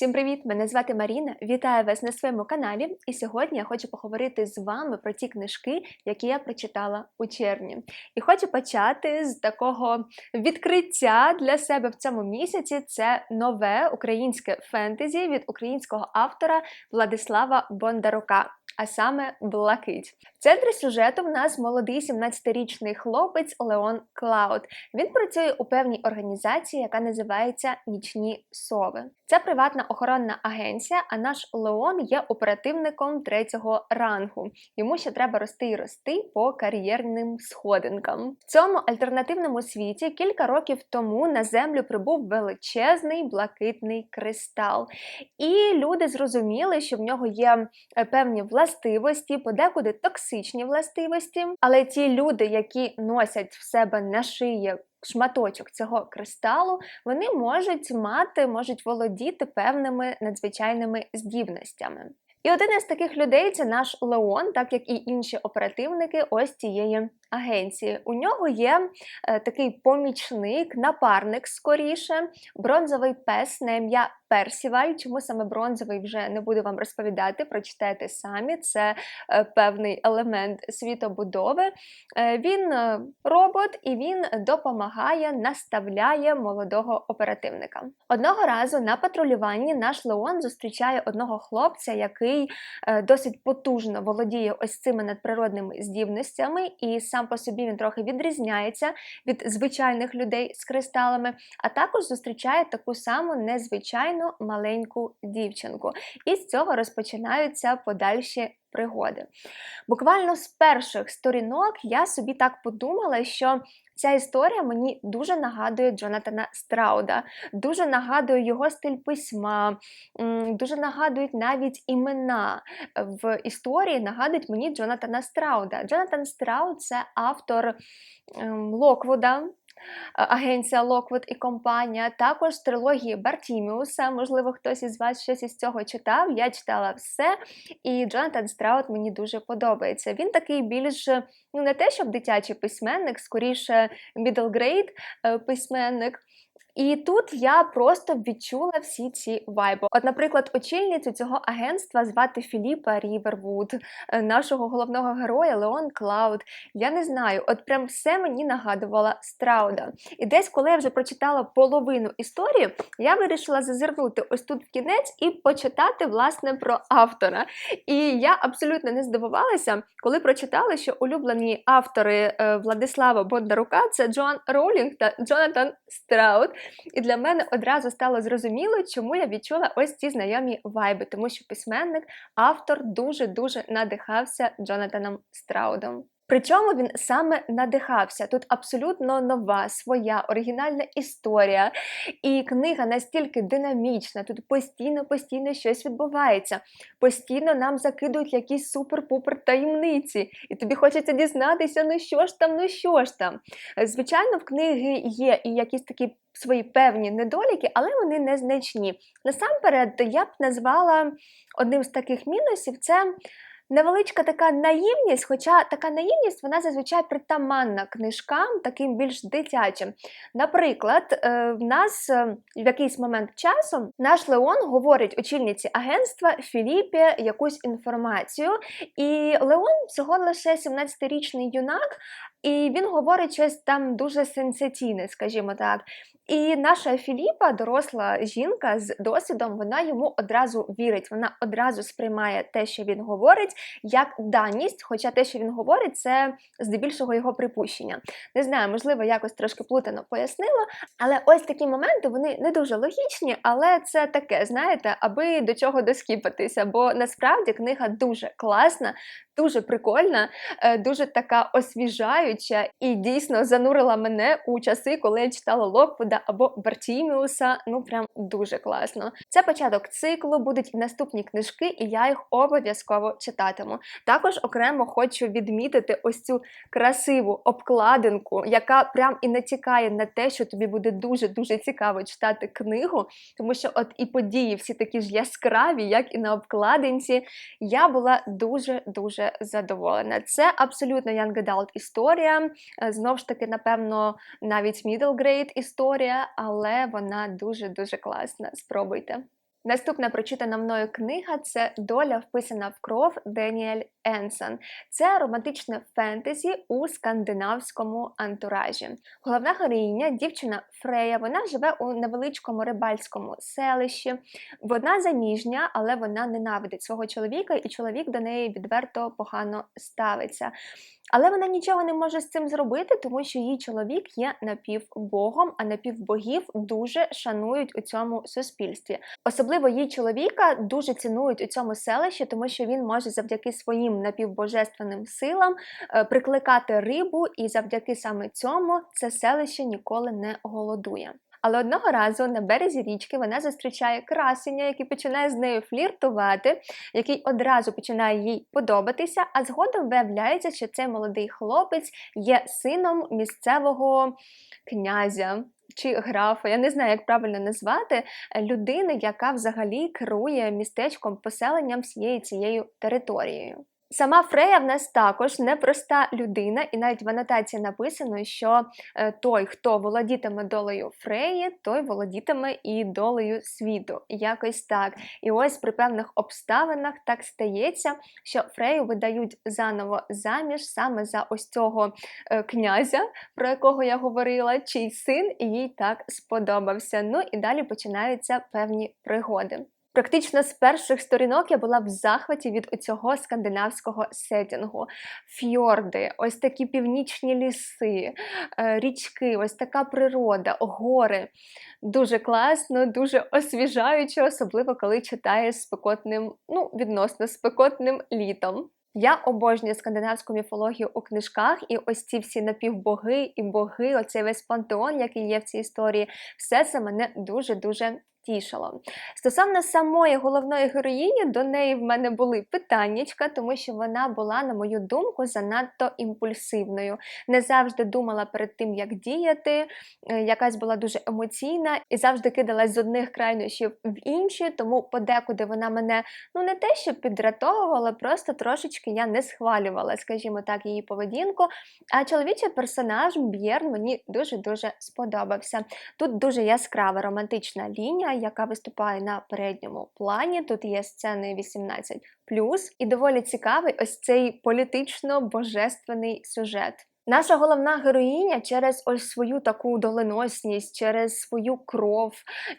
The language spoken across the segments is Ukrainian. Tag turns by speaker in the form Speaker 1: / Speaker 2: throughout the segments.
Speaker 1: Всім привіт! Мене звати Маріна. Вітаю вас на своєму каналі. І сьогодні я хочу поговорити з вами про ті книжки, які я прочитала у червні. І хочу почати з такого відкриття для себе в цьому місяці. Це нове українське фентезі від українського автора Владислава Бондарука. А саме блакить. В центрі сюжету в нас молодий 17-річний хлопець Леон Клауд. Він працює у певній організації, яка називається Нічні Сови. Це приватна охоронна агенція, а наш Леон є оперативником третього рангу. Йому ще треба рости і рости по кар'єрним сходинкам. В цьому альтернативному світі кілька років тому на землю прибув величезний блакитний кристал. І люди зрозуміли, що в нього є е, певні властивості, подекуди токсичні властивості. Але ті люди, які носять в себе на шиї шматочок цього кристалу, вони можуть мати, можуть володіти певними надзвичайними здібностями. І один із таких людей це наш Леон, так як і інші оперативники ось цієї агенції. У нього є е, такий помічник, напарник скоріше, бронзовий пес на ім'я Персіваль. Чому саме бронзовий вже не буду вам розповідати, прочитайте самі. Це е, певний елемент світобудови. Е, він е, робот і він допомагає, наставляє молодого оперативника. Одного разу на патрулюванні наш Леон зустрічає одного хлопця, який досить потужно володіє ось цими надприродними здібностями, і сам по собі він трохи відрізняється від звичайних людей з кристалами, а також зустрічає таку саму незвичайну маленьку дівчинку. І з цього розпочинаються подальші пригоди. Буквально з перших сторінок я собі так подумала, що ця історія мені дуже нагадує Джонатана Страуда, дуже нагадує його стиль письма, дуже нагадують навіть імена в історії, нагадують мені Джонатана Страуда. Джонатан Страуд це автор ем, Локвуда. Агенція Локвуд і компанія, також трилогії Бартіміуса. Можливо, хтось із вас щось із цього читав. Я читала все, і Джонатан Страут мені дуже подобається. Він такий більш ну не те, щоб дитячий письменник, скоріше middle grade е, письменник. І тут я просто відчула всі ці вайби. От, наприклад, очільницю цього агентства звати Філіпа Рівервуд, е, нашого головного героя Леон Клауд. Я не знаю, от прям все мені нагадувала Страуда. І десь, коли я вже прочитала половину історії, я вирішила зазирнути ось тут в кінець і почитати власне про автора. І я абсолютно не здивувалася, коли прочитала, що улюблені автори е, Владислава Бондарука це Джоан Роулінг та Джонатан Страуд. І для мене одразу стало зрозуміло, чому я відчула ось ці знайомі вайби, тому що письменник, автор дуже-дуже надихався Джонатаном Страудом. Причому він саме надихався. Тут абсолютно нова, своя оригінальна історія. І книга настільки динамічна, тут постійно-постійно щось відбувається. Постійно нам закидують якісь супер-пупер таємниці. І тобі хочеться дізнатися, ну що ж там, ну що ж там. Звичайно, в книги є і якісь такі свої певні недоліки, але вони незначні. Насамперед, я б назвала одним з таких мінусів це невеличка така наївність, хоча така наївність вона зазвичай притаманна книжкам, таким більш дитячим. Наприклад, е, в нас е, в якийсь момент часу наш Леон говорить очільниці агентства Філіпі якусь інформацію, і Леон всього лише 17-річний юнак. І він говорить щось там дуже сенсаційне, скажімо так. І наша Філіпа, доросла жінка з досвідом, вона йому одразу вірить, вона одразу сприймає те, що він говорить, як даність. Хоча те, що він говорить, це здебільшого його припущення. Не знаю, можливо, якось трошки плутано пояснило. Але ось такі моменти вони не дуже логічні, але це таке, знаєте, аби до чого доскіпатися. Бо насправді книга дуже класна, дуже прикольна, е, дуже така освіжаюча і дійсно занурила мене у часи, коли я читала Локвуда або Бартіміуса. Ну прям дуже класно. Це початок циклу, будуть наступні книжки, і я їх обов'язково читатиму. Також окремо хочу відмітити ось цю красиву обкладинку, яка прям і натякає на те, що тобі буде дуже дуже цікаво читати книгу, тому що от і події всі такі ж яскраві, як і на обкладинці. Я була дуже дуже задоволена. Це абсолютно young adult історія. Е, Знову ж таки, напевно, навіть middle grade історія, але вона дуже-дуже класна. Спробуйте. Наступна прочитана мною книга це Доля вписана в кров Деніель Енсон. Це романтичне фентезі у скандинавському антуражі. Головна героїня, дівчина Фрея, вона живе у невеличкому рибальському селищі. Вона заміжня, але вона ненавидить свого чоловіка, і чоловік до неї відверто погано ставиться. Але вона нічого не може з цим зробити, тому що її чоловік є напівбогом, а напівбогів дуже шанують у цьому суспільстві. Особливо її чоловіка дуже цінують у цьому селищі, тому що він може завдяки своїм напівбожественним силам е, прикликати рибу, і завдяки саме цьому це селище ніколи не голодує. Але одного разу на березі річки вона зустрічає красення, який починає з нею фліртувати, який одразу починає їй подобатися, а згодом виявляється, що цей молодий хлопець є сином місцевого князя. Чи графа, я не знаю, як правильно назвати, людини, яка взагалі керує містечком поселенням всією цією територією. Сама Фрея в нас також непроста людина, і навіть в анотації написано, що е, той, хто володітиме долею Фреї, той володітиме і долею світу. Якось так. І ось при певних обставинах так стається, що Фрею видають заново заміж саме за ось цього е, князя, про якого я говорила, чий син їй так сподобався. Ну і далі починаються певні пригоди. Практично з перших сторінок я була в захваті від цього скандинавського сетінгу. Фьорди, ось такі північні ліси, е, річки, ось така природа, гори. Дуже класно, дуже освіжаюче, особливо коли читаєш спекотним, ну, відносно спекотним літом. Я обожнюю скандинавську міфологію у книжках, і ось ці всі напівбоги і боги, оцей весь пантеон, який є в цій історії, все це мене дуже-дуже тішило. Стосовно самої головної героїні, до неї в мене були питаннячка, тому що вона була, на мою думку, занадто імпульсивною. Не завжди думала перед тим, як діяти, е, якась була дуже емоційна і завжди кидалась з одних крайнощів в інші, тому подекуди вона мене ну не те, що підратовувала, просто трошечки я не схвалювала, скажімо так, її поведінку. А чоловічий персонаж Б'єрн мені дуже-дуже сподобався. Тут дуже яскрава романтична лінія яка виступає на передньому плані. Тут є сцени 18 і доволі цікавий ось цей політично-божественний сюжет. Наша головна героїня через ось свою таку доленосність, через свою кров,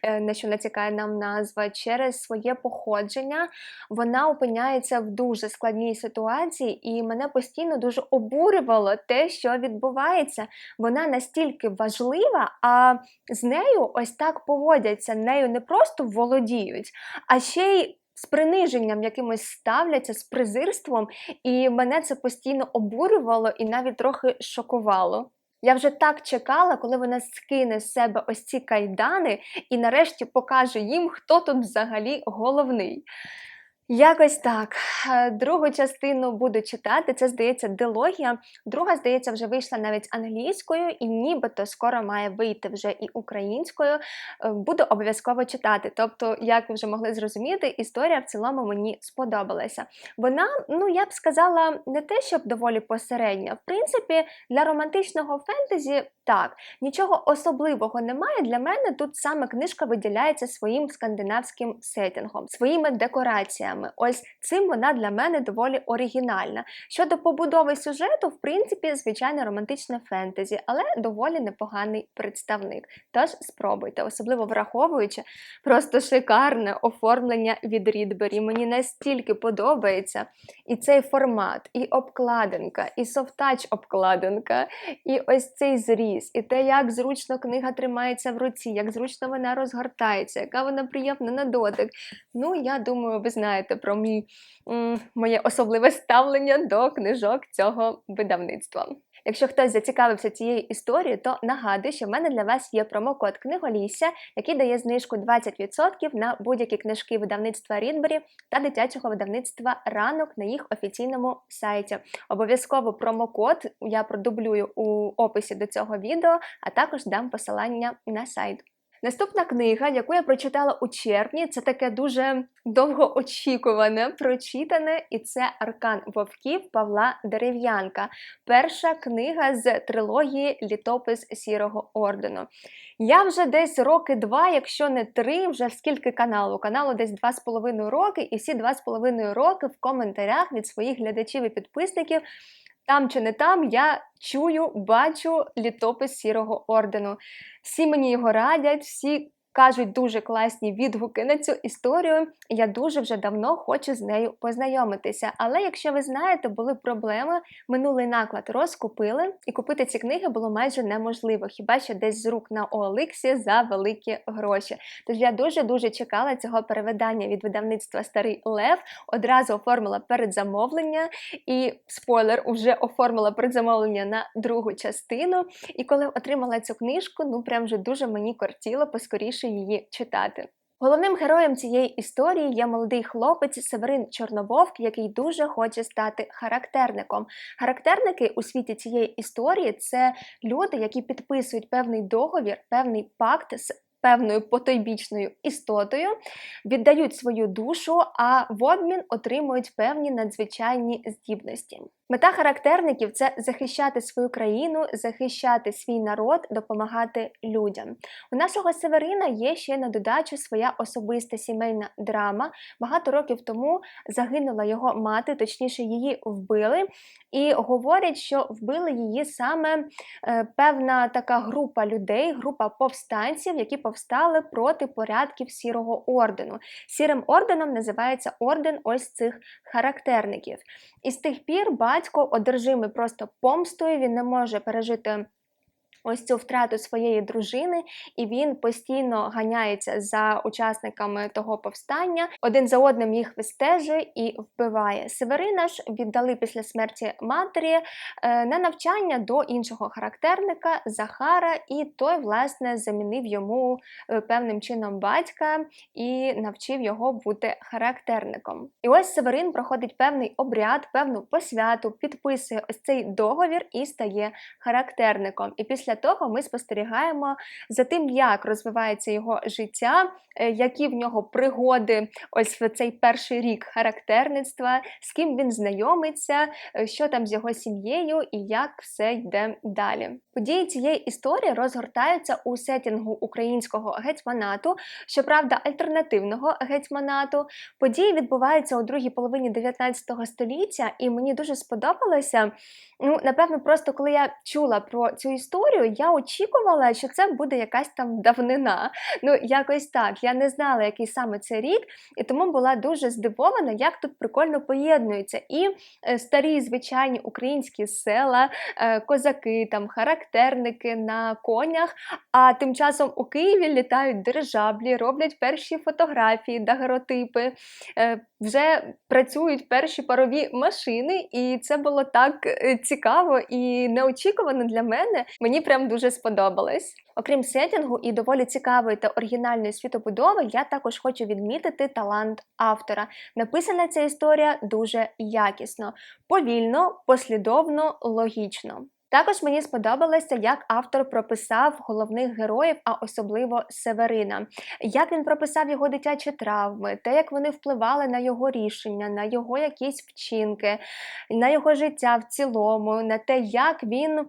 Speaker 1: е, на що натякає нам назва, через своє походження, вона опиняється в дуже складній ситуації, і мене постійно дуже обурювало те, що відбувається. Вона настільки важлива, а з нею ось так поводяться, нею не просто володіють, а ще й з приниженням якимось ставляться, з презирством, і мене це постійно обурювало і навіть трохи шокувало. Я вже так чекала, коли вона скине з себе ось ці кайдани і нарешті покаже їм, хто тут взагалі головний. Якось так. Е, другу частину буду читати. Це здається дилогія. Друга, здається, вже вийшла навіть англійською, і нібито скоро має вийти вже і українською. Е, буду обов'язково читати. Тобто, як ви вже могли зрозуміти, історія в цілому мені сподобалася. Вона, ну я б сказала, не те, щоб доволі посередня. В принципі, для романтичного фентезі так, нічого особливого немає. Для мене тут саме книжка виділяється своїм скандинавським сетінгом, своїми декораціями. Ось цим вона для мене доволі оригінальна. Щодо побудови сюжету, в принципі, звичайно, романтичне фентезі, але доволі непоганий представник. Тож спробуйте, особливо враховуючи просто шикарне оформлення від Рідбері. Мені настільки подобається і цей формат, і обкладинка, і софтач обкладинка, і ось цей зріз, і те, як зручно книга тримається в руці, як зручно вона розгортається, яка вона приємна на дотик. Ну, я думаю, ви знаєте про мій, моє особливе ставлення до книжок цього видавництва. Якщо хтось зацікавився цією історією, то нагадую, що в мене для вас є промокод Книголісся, який дає знижку 20% на будь-які книжки видавництва Рідбері та дитячого видавництва ранок на їх офіційному сайті. Обов'язково промокод я продублюю у описі до цього відео, а також дам посилання на сайт. Наступна книга, яку я прочитала у червні, це таке дуже довгоочікуване, прочитане, і це Аркан Вовків Павла Дерев'янка. Перша книга з трилогії Літопис Сірого ордену. Я вже десь роки два, якщо не три, вже скільки каналу. Каналу десь два з половиною роки, і всі два з половиною роки в коментарях від своїх глядачів і підписників. Там чи не там я чую, бачу літопис сірого ордену. Всі мені його радять, всі кажуть дуже класні відгуки на цю історію. Я дуже вже давно хочу з нею познайомитися. Але якщо ви знаєте, були проблеми, минулий наклад розкупили, і купити ці книги було майже неможливо, хіба що десь з рук на Оликсі за великі гроші. Тож я дуже дуже чекала цього перевидання від видавництва Старий Лев. Одразу оформила передзамовлення, і спойлер, вже оформила передзамовлення на другу частину. І коли отримала цю книжку, ну прям вже дуже мені кортіло поскоріше її читати. Головним героєм цієї історії є молодий хлопець Северин Чорнововк, який дуже хоче стати характерником. Характерники у світі цієї історії це люди, які підписують певний договір, певний пакт з певною потойбічною істотою, віддають свою душу, а в обмін отримують певні надзвичайні здібності. Мета характерників це захищати свою країну, захищати свій народ, допомагати людям. У нашого Северина є ще на додачу своя особиста сімейна драма. Багато років тому загинула його мати, точніше, її вбили. І говорять, що вбили її саме е, певна така група людей, група повстанців, які повстали проти порядків сірого ордену. Сірим орденом називається орден ось цих характерників. І з тих пір батько одержимий просто помстою, він не може пережити ось цю втрату своєї дружини, і він постійно ганяється за учасниками того повстання, один за одним їх вистежує і вбиває. Северина ж віддали після смерті матері е, на навчання до іншого характерника Захара, і той, власне, замінив йому е, певним чином батька і навчив його бути характерником. І ось Северин проходить певний обряд, певну посвяту, підписує ось цей договір і стає характерником. І після після того ми спостерігаємо за тим, як розвивається його життя, е, які в нього пригоди, ось в цей перший рік характерництва, з ким він знайомиться, е, що там з його сім'єю і як все йде далі. Події цієї історії розгортаються у сетінгу українського гетьманату, щоправда, альтернативного гетьманату. Події відбуваються у другій половині 19 століття, і мені дуже сподобалося. Ну, напевно, просто коли я чула про цю історію, я очікувала, що це буде якась там давнина. Ну, якось так. Я не знала, який саме це рік, і тому була дуже здивована, як тут прикольно поєднуються і е, старі звичайні українські села, е, козаки, там характерники на конях. А тим часом у Києві літають дирижаблі, роблять перші фотографії, дагеротипи, е, вже працюють перші парові машини, і це було так цікаво і неочікувано для мене. Мені прям дуже сподобалось. Окрім сетінгу і доволі цікавої та оригінальної світобудови, я також хочу відмітити талант автора. Написана ця історія дуже якісно, повільно, послідовно, логічно. Також мені сподобалося, як автор прописав головних героїв, а особливо Северина, як він прописав його дитячі травми, те, як вони впливали на його рішення, на його якісь вчинки, на його життя в цілому, на те, як він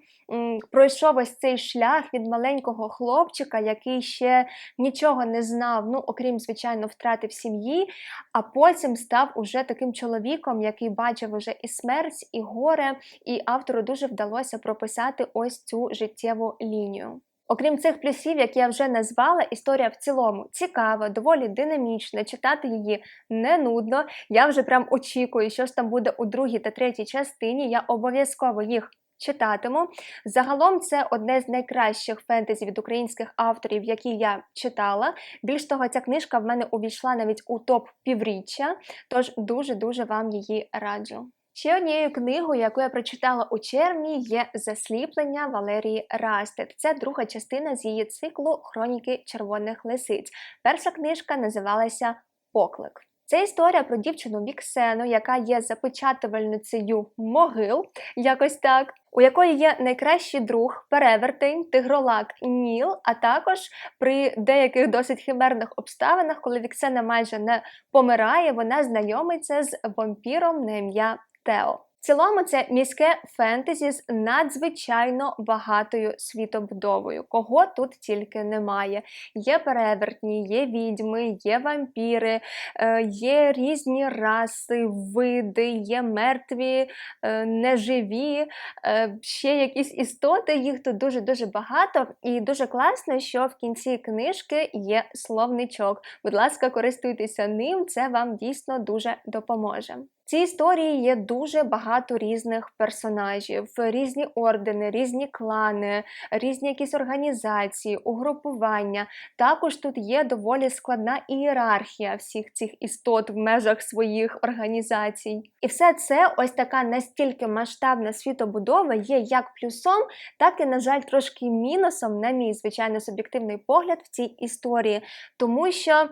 Speaker 1: пройшов ось цей шлях від маленького хлопчика, який ще нічого не знав, ну окрім звичайно, втрати в сім'ї, а потім став уже таким чоловіком, який бачив уже і смерть, і горе, і автору дуже вдалося прописати ось цю життєву лінію. Окрім цих плюсів, які я вже назвала, історія в цілому цікава, доволі динамічна, читати її не нудно. Я вже прям очікую, що ж там буде у другій та третій частині. Я обов'язково їх читатиму. Загалом це одне з найкращих фентезі від українських авторів, які я читала. Більш того, ця книжка в мене увійшла навіть у топ півріччя, тож дуже-дуже вам її раджу. Ще однією книгою, яку я прочитала у червні, є Засліплення Валерії Растет. Це друга частина з її циклу Хроніки червоних лисиць. Перша книжка називалася Поклик. Це історія про дівчину Віксену, яка є запечатувальницею могил, якось так. У якої є найкращий друг, перевертень, тигролак Ніл, а також при деяких досить химерних обставинах, коли Віксена майже не помирає, вона знайомиться з вампіром на ім'я Тео. В цілому це міське фентезі з надзвичайно багатою світобудовою. Кого тут тільки немає. Є перевертні, є відьми, є вампіри, е, є різні раси, види, є мертві, е, неживі, е, ще якісь істоти. Їх тут дуже-дуже багато. І дуже класно, що в кінці книжки є словничок. Будь ласка, користуйтеся ним, це вам дійсно дуже допоможе. Цій історії є дуже багато різних персонажів, різні ордени, різні клани, різні якісь організації, угрупування. Також тут є доволі складна ієрархія всіх цих істот в межах своїх організацій. І все це ось така настільки масштабна світобудова є як плюсом, так і, на жаль, трошки мінусом, на мій звичайно суб'єктивний погляд в цій історії, тому що.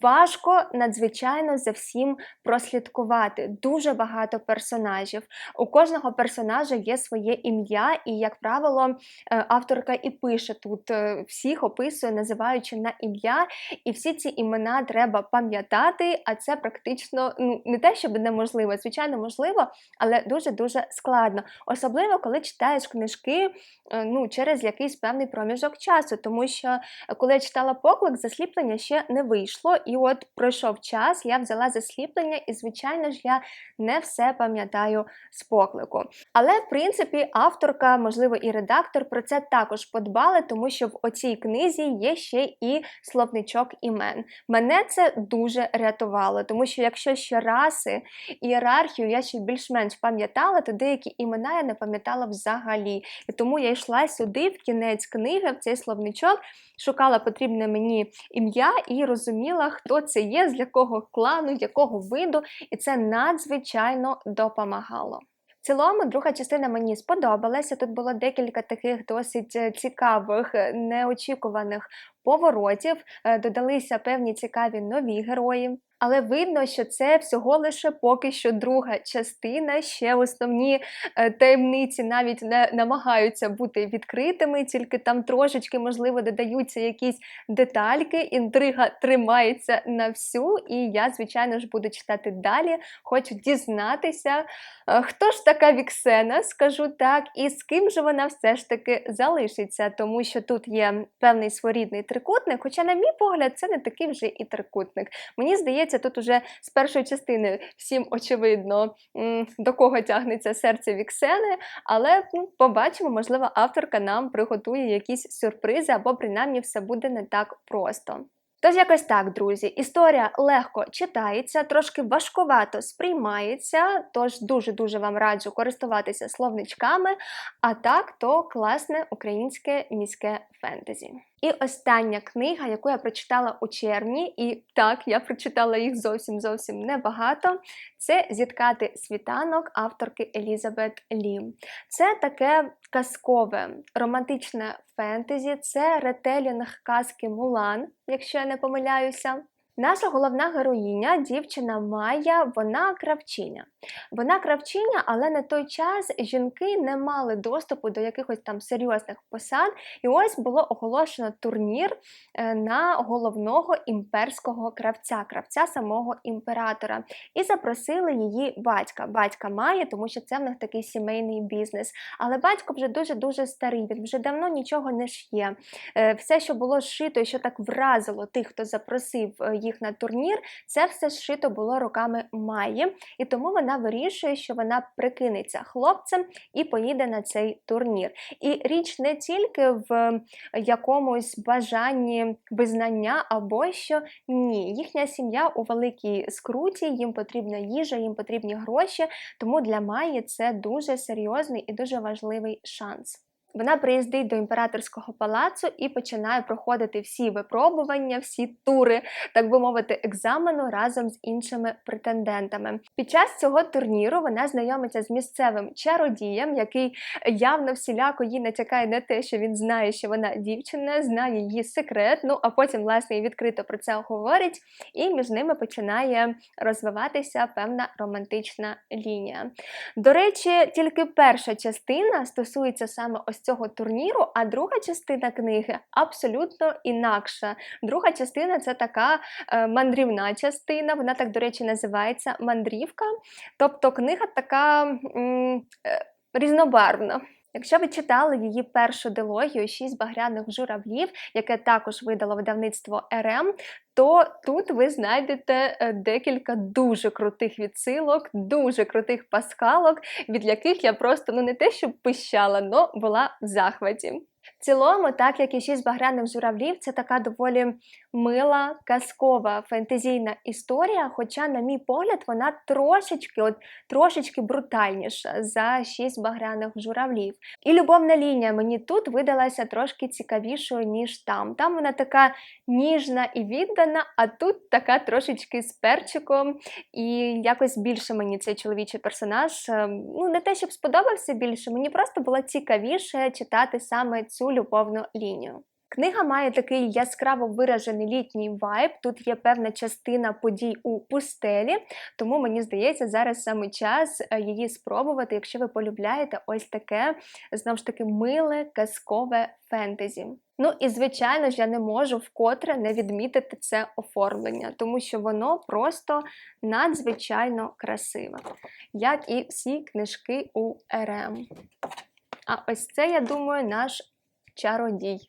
Speaker 1: Важко надзвичайно за всім прослідкувати. Дуже багато персонажів. У кожного персонажа є своє ім'я, і, як правило, е, авторка і пише тут е, всіх описує, називаючи на ім'я, і всі ці імена треба пам'ятати, а це практично ну, не те, щоб неможливо, звичайно, можливо, але дуже-дуже складно. Особливо, коли читаєш книжки е, ну, через якийсь певний проміжок часу, тому що коли я читала поклик, засліплення ще не вийшло. І от пройшов час, я взяла засліплення, і, звичайно ж, я не все пам'ятаю з поклику. Але, в принципі, авторка, можливо, і редактор про це також подбали, тому що в оцій книзі є ще і словничок імен. Мене це дуже рятувало, тому що якщо ще раси, ієрархію я ще більш-менш пам'ятала, то деякі імена я не пам'ятала взагалі. І тому я йшла сюди, в кінець книги, в цей словничок, шукала потрібне мені ім'я і розуміла, хто це є, з якого клану, якого виду, і це надзвичайно допомагало. В цілому, друга частина мені сподобалася. Тут було декілька таких досить е, цікавих, е, неочікуваних поворотів. Е, додалися певні цікаві нові герої. Але видно, що це всього лише поки що друга частина. Ще основні е, таємниці навіть не намагаються бути відкритими, тільки там трошечки, можливо, додаються якісь детальки. Інтрига тримається на всю, і я, звичайно ж, буду читати далі. Хочу дізнатися, е, хто ж така Віксена, скажу так, і з ким же вона все ж таки залишиться, тому що тут є певний своєрідний трикутник. Хоча, на мій погляд, це не такий вже і трикутник. Мені здається здається, тут уже з першої частини всім очевидно, до кого тягнеться серце Віксени, але ну, побачимо, можливо, авторка нам приготує якісь сюрпризи, або принаймні все буде не так просто. Тож, якось так, друзі, історія легко читається, трошки важкувато сприймається, тож дуже-дуже вам раджу користуватися словничками, а так то класне українське міське фентезі. І остання книга, яку я прочитала у червні, і так, я прочитала їх зовсім зовсім небагато. Це Зіткати світанок авторки Елізабет Лі. Це таке казкове романтичне фентезі, це ретелінг казки Мулан, якщо я не помиляюся. Наша головна героїня, дівчина Майя, вона кравчиня. Вона кравчиня, але на той час жінки не мали доступу до якихось там серйозних посад. І ось було оголошено турнір е, на головного імперського кравця, кравця самого імператора. І запросили її батька. Батька має, тому що це в них такий сімейний бізнес. Але батько вже дуже-дуже старий, він вже давно нічого не ш'є. Е, все, що було зшито і що так вразило тих, хто запросив е, їх на турнір, це все зшито було руками Майї, і тому вона вирішує, що вона прикинеться хлопцем і поїде на цей турнір. І річ не тільки в якомусь бажанні визнання або що ні, їхня сім'я у великій скруті, їм потрібна їжа, їм потрібні гроші. Тому для Майї це дуже серйозний і дуже важливий шанс. Вона приїздить до імператорського палацу і починає проходити всі випробування, всі тури, так би мовити, екзамену разом з іншими претендентами. Під час цього турніру вона знайомиться з місцевим чародієм, який явно всіляко їй натякає на те, що він знає, що вона дівчина, знає її секрет. Ну а потім, власне, і відкрито про це говорить, і між ними починає розвиватися певна романтична лінія. До речі, тільки перша частина стосується саме ось цього турніру, а друга частина книги абсолютно інакша. Друга частина це така е, мандрівна частина, вона так, до речі, називається мандрівка. Тобто книга така м, е, різнобарвна. Якщо ви читали її першу дилогію Шість багряних журавлів, яке також видало видавництво РМ, то тут ви знайдете е, декілька дуже крутих відсилок, дуже крутих паскалок, від яких я просто ну не те, щоб пищала, но була в захваті. В цілому, так як і шість багряних журавлів, це така доволі мила, казкова фентезійна історія. Хоча, на мій погляд, вона трошечки, от трошечки брутальніша за шість багряних журавлів. І любовна лінія мені тут видалася трошки цікавішою, ніж там. Там вона така ніжна і віддана, а тут така трошечки з перчиком, і якось більше мені цей чоловічий персонаж. е, Ну, не те, щоб сподобався більше, мені просто було цікавіше читати саме цю любовну лінію. Книга має такий яскраво виражений літній вайб. Тут є певна частина подій у пустелі, тому мені здається, зараз саме час е, її спробувати, якщо ви полюбляєте ось таке знову ж таки миле казкове фентезі. Ну і звичайно ж я не можу вкотре не відмітити це оформлення, тому що воно просто надзвичайно красиве, як і всі книжки у РМ. А ось це, я думаю, наш чародій.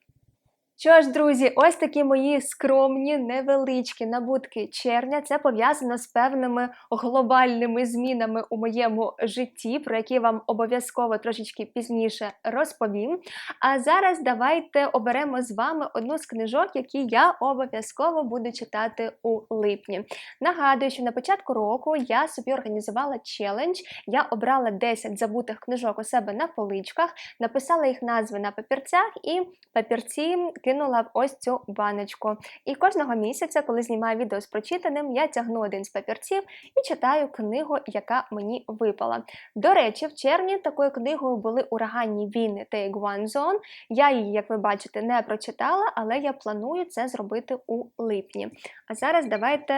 Speaker 1: Що ж, друзі, ось такі мої скромні, невеличкі набутки червня. Це пов'язано з певними глобальними змінами у моєму житті, про які вам обов'язково трошечки пізніше розповім. А зараз давайте оберемо з вами одну з книжок, які я обов'язково буду читати у липні. Нагадую, що на початку року я собі організувала челендж. Я обрала 10 забутих книжок у себе на поличках, написала їх назви на папірцях і папірці кинула в ось цю баночку. І кожного місяця, коли знімаю відео з прочитаним, я тягну один з папірців і читаю книгу, яка мені випала. До речі, в червні такою книгою були ураганні війни Take One Zone. Я її, як ви бачите, не прочитала, але я планую це зробити у липні. А зараз давайте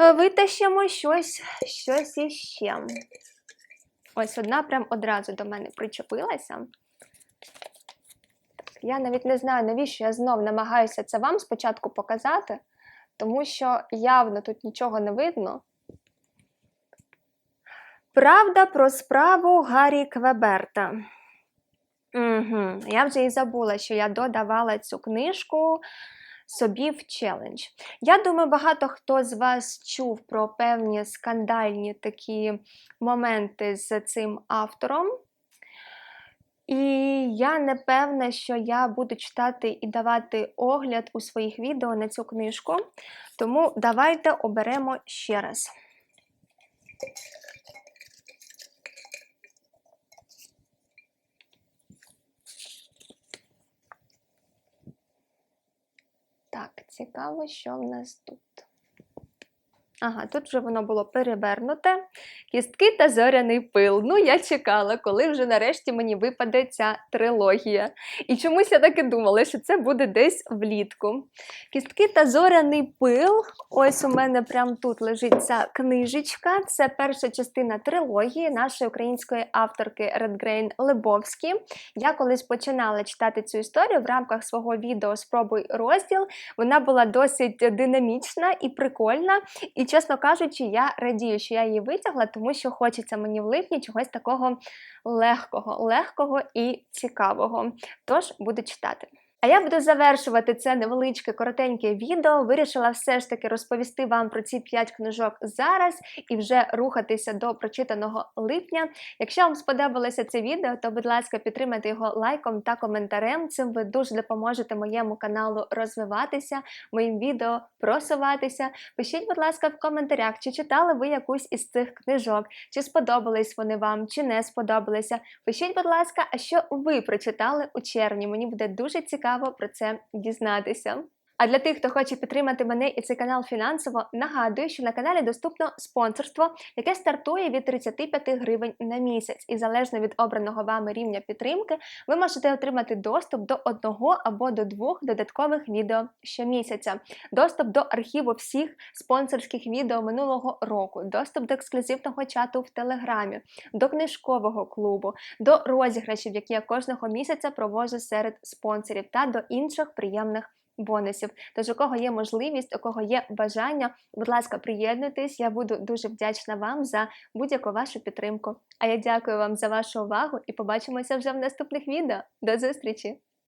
Speaker 1: е, витащимо щось, щось іще. Ось одна прям одразу до мене причепилася. Я навіть не знаю, навіщо я знов намагаюся це вам спочатку показати, тому що явно тут нічого не видно. Правда про справу Гаррі Квеберта. Угу. Я вже і забула, що я додавала цю книжку собі в челендж. Я думаю, багато хто з вас чув про певні скандальні такі моменти з цим автором. І я не певна, що я буду читати і давати огляд у своїх відео на цю книжку. Тому давайте оберемо ще раз. Так, цікаво, що в нас тут. Ага, тут вже воно було перевернуте. Кістки та зоряний пил. Ну, я чекала, коли вже нарешті мені випаде ця трилогія. І чомусь я так і думала, що це буде десь влітку. Кістки та зоряний пил. Ось у мене прямо тут лежить ця книжечка. Це перша частина трилогії нашої української авторки Редгрейн Лебовські. Я колись починала читати цю історію в рамках свого відео Спробуй розділ. Вона була досить динамічна і прикольна. І, чесно кажучи, я радію, що я її витягла, тому що хочеться мені в липні чогось такого легкого, легкого і цікавого. Тож буду читати. А я буду завершувати це невеличке коротеньке відео. Вирішила все ж таки розповісти вам про ці 5 книжок зараз і вже рухатися до прочитаного липня. Якщо вам сподобалося це відео, то будь ласка, підтримайте його лайком та коментарем. Цим ви дуже допоможете моєму каналу розвиватися, моїм відео просуватися. Пишіть, будь ласка, в коментарях, чи читали ви якусь із цих книжок, чи сподобались вони вам, чи не сподобалися. Пишіть, будь ласка, а що ви прочитали у червні? Мені буде дуже цікаво про це дізнатися. А для тих, хто хоче підтримати мене і цей канал фінансово, нагадую, що на каналі доступно спонсорство, яке стартує від 35 гривень на місяць, і залежно від обраного вами рівня підтримки, ви можете отримати доступ до одного або до двох додаткових відео щомісяця, доступ до архіву всіх спонсорських відео минулого року, доступ до ексклюзивного чату в Телеграмі, до книжкового клубу, до розіграшів, які я кожного місяця проводжу серед спонсорів, та до інших приємних бонусів. Тож, у кого є можливість, у кого є бажання, будь ласка, приєднуйтесь. Я буду дуже вдячна вам за будь-яку вашу підтримку. А я дякую вам за вашу увагу і побачимося вже в наступних відео. До зустрічі!